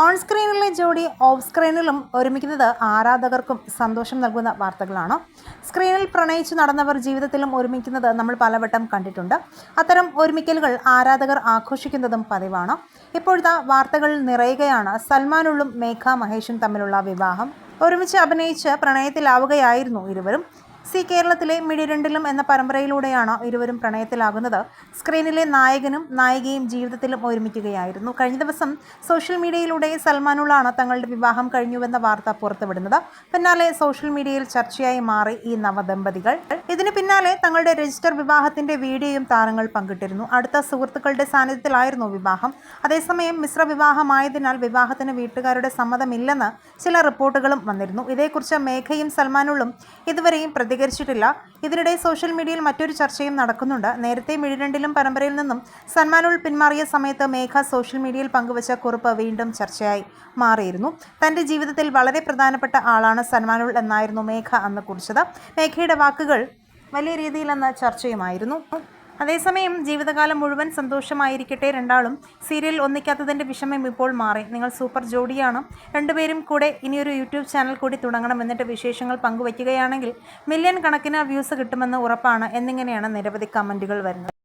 On സ്ക്രീനിലെ ജോഡി of സ്ക്രീനിലും ഒരുമിക്കുന്നത് ആരാധകർക്കും സന്തോഷം നൽകുന്ന വാർത്തകളാണ്. സ്ക്രീനിൽ പ്രണയിച്ചു നടന്നവർ ജീവിതത്തിലും ഒരുമിക്കുന്നത് നമ്മൾ പലവട്ടം കണ്ടിട്ടുണ്ട്. അത്തരം ഒരുമിക്കലുകൾ ആരാധകർ ആഘോഷിക്കുന്നതും പതിവാണ്. ഇപ്പോഴത്തെ വാർത്തകൾ നിറയുകയാണ്. സൽമാനുള്ളും മേഘ മഹേഷും തമ്മിലുള്ള വിവാഹം. ഒരുമിച്ച് അഭിനയിച്ച് പ്രണയത്തിലാവുകയായിരുന്നു ഇരുവരും. സി കേരളത്തിലെ മിഴിരണ്ടിലും എന്ന പരമ്പരയിലൂടെയാണ് ഇരുവരും പ്രണയത്തിലാകുന്നത്. സ്ക്രീനിലെ നായകനും നായികയും ജീവിതത്തിലും ഒരുമിക്കുകയായിരുന്നു. കഴിഞ്ഞ ദിവസം സോഷ്യൽ മീഡിയയിലൂടെ സൽമാനുള്ളാണ് തങ്ങളുടെ വിവാഹം കഴിഞ്ഞുവെന്ന വാർത്ത പുറത്തുവിടുന്നത്. പിന്നാലെ സോഷ്യൽ മീഡിയയിൽ ചർച്ചയായി മാറി ഈ നവദമ്പതികൾ. ഇതിന് പിന്നാലെ തങ്ങളുടെ രജിസ്റ്റർ വിവാഹത്തിന്റെ വീഡിയോയും താരങ്ങൾ പങ്കിട്ടിരുന്നു. അടുത്ത സുഹൃത്തുക്കളുടെ സാന്നിധ്യത്തിലായിരുന്നു വിവാഹം. അതേസമയം മിശ്ര വിവാഹമായതിനാൽ വിവാഹത്തിന് വീട്ടുകാരുടെ സമ്മതമില്ലെന്ന് ചില റിപ്പോർട്ടുകളും വന്നിരുന്നു. ഇതേക്കുറിച്ച് മേഘയും സൽമാനുള്ളും ഇതുവരെയും പ്രതികരിച്ചിട്ടില്ല ഇതിനിടെ സോഷ്യൽ മീഡിയയിൽ മറ്റൊരു ചർച്ചയും നടക്കുന്നുണ്ട്. നേരത്തെ മിഴിരണ്ടിലും പരമ്പരയിൽ നിന്നും സൽമാനുൾ പിന്മാറിയ സമയത്ത് മേഘ സോഷ്യൽ മീഡിയയിൽ പങ്കുവച്ച കുറിപ്പ് വീണ്ടും ചർച്ചയായി മാറിയിരുന്നു. തന്റെ ജീവിതത്തിൽ വളരെ പ്രധാനപ്പെട്ട ആളാണ് സൽമാനുൾ എന്നായിരുന്നു മേഘ അന്ന് കുറിച്ചത്. മേഘയുടെ വാക്കുകൾ വലിയ രീതിയിലെന്ന ചർച്ചയുമായിരുന്നു. അതേസമയം ജീവിതകാലം മുഴുവൻ സന്തോഷമായിരിക്കട്ടെ രണ്ടാളും. സീരിയൽ ഒന്നിക്കാത്തതിന്റെ വിഷമം ഇപ്പോൾ മാറി. നിങ്ങൾ സൂപ്പർ ജോഡിയാണ്. രണ്ടുപേരും കൂടെ ഇനിയൊരു യൂട്യൂബ് ചാനൽ കൂടി തുടങ്ങണം എന്നിട്ട് വിശേഷങ്ങൾ പങ്കുവയ്ക്കുകയാണെങ്കിൽ മില്യൺ കണക്കിന് വ്യൂസ് കിട്ടുമെന്ന് ഉറപ്പാണ് എന്നിങ്ങനെയാണ് നിരവധി കമന്റുകൾ വരുന്നത്.